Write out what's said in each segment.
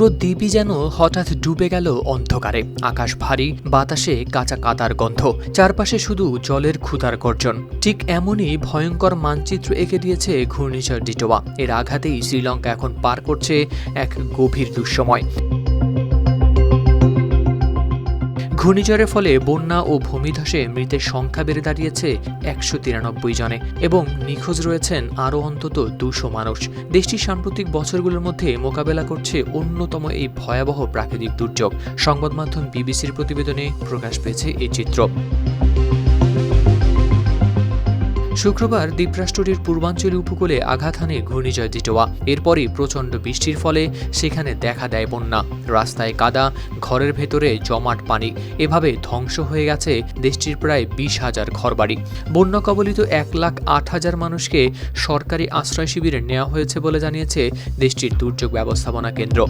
পুরো দ্বীপই যেন হঠাৎ ডুবে গেল অন্ধকারে। আকাশ ভারী, বাতাসে কাঁচা কাদার গন্ধ। চারপাশে শুধু জলের ক্ষুধার গর্জন। ঠিক এমনই ভয়ঙ্কর মানচিত্র এঁকে দিয়েছে ঘূর্ণিঝড় ডিটোয়া। এর আঘাতেই শ্রীলঙ্কা এখন পার করছে এক গভীর দুঃসময়। ঘূর্ণিঝড়ের ফলে বন্যা ও ভূমিধসে মৃতের সংখ্যা বেড়ে দাঁড়িয়েছে একশো তিরানব্বই জনে এবং নিখোঁজ রয়েছেন আরও অন্তত দুশো মানুষ। দেশটির সাম্প্রতিক বছরগুলোর মধ্যে মোকাবেলা করছে অন্যতম এই ভয়াবহ প্রাকৃতিক দুর্যোগ। সংবাদ মাধ্যম বিবিসির প্রতিবেদনে প্রকাশ পেয়েছে এই চিত্র। শুক্রবার দ্বীপরাষ্ট্রটির পূর্বাঞ্চলীয় উপকূলে আঘাত হানে ঘূর্ণিঝড় ডিটোয়া এরপরই প্রচণ্ড বৃষ্টির ফলে সেখানে দেখা দেয় বন্যা। রাস্তায় কাদা, ঘরের ভেতরে জমাট পানি, এভাবে ধ্বংস হয়ে গেছে দেশটির প্রায় বিশ হাজার ঘরবাড়ি। বন্যা কবলিত এক লাখ আট হাজার মানুষকে সরকারি আশ্রয় শিবিরে নেওয়া হয়েছে বলে জানিয়েছে দেশটির দুর্যোগ ব্যবস্থাপনা কেন্দ্র।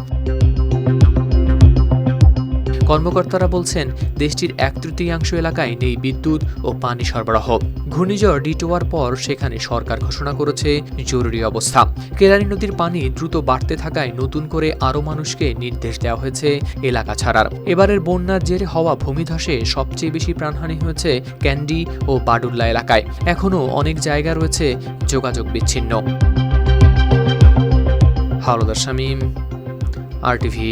কর্মকর্তারা বলছেন, দেশটির এক তৃতীয়াংশ এলাকায় নেই বিদ্যুৎ ও পানি সরবরাহ। ঘূর্ণিঝড় ডিটোয়ার পর সেখানে সরকার ঘোষণা করেছে জরুরি অবস্থা। কেরানি নদীর পানি দ্রুত বাড়তে থাকায় নতুন করে আরও মানুষকে নির্দেশ দেওয়া হয়েছে এলাকা ছাড়ার। এবারের বন্যার জেরে হওয়া ভূমিধসে সবচেয়ে বেশি প্রাণহানি হয়েছে ক্যান্ডি ও বাডুল্লা এলাকায়। এখনও অনেক জায়গা রয়েছে যোগাযোগ বিচ্ছিন্ন। হাওলাদার শামীম, আর টিভি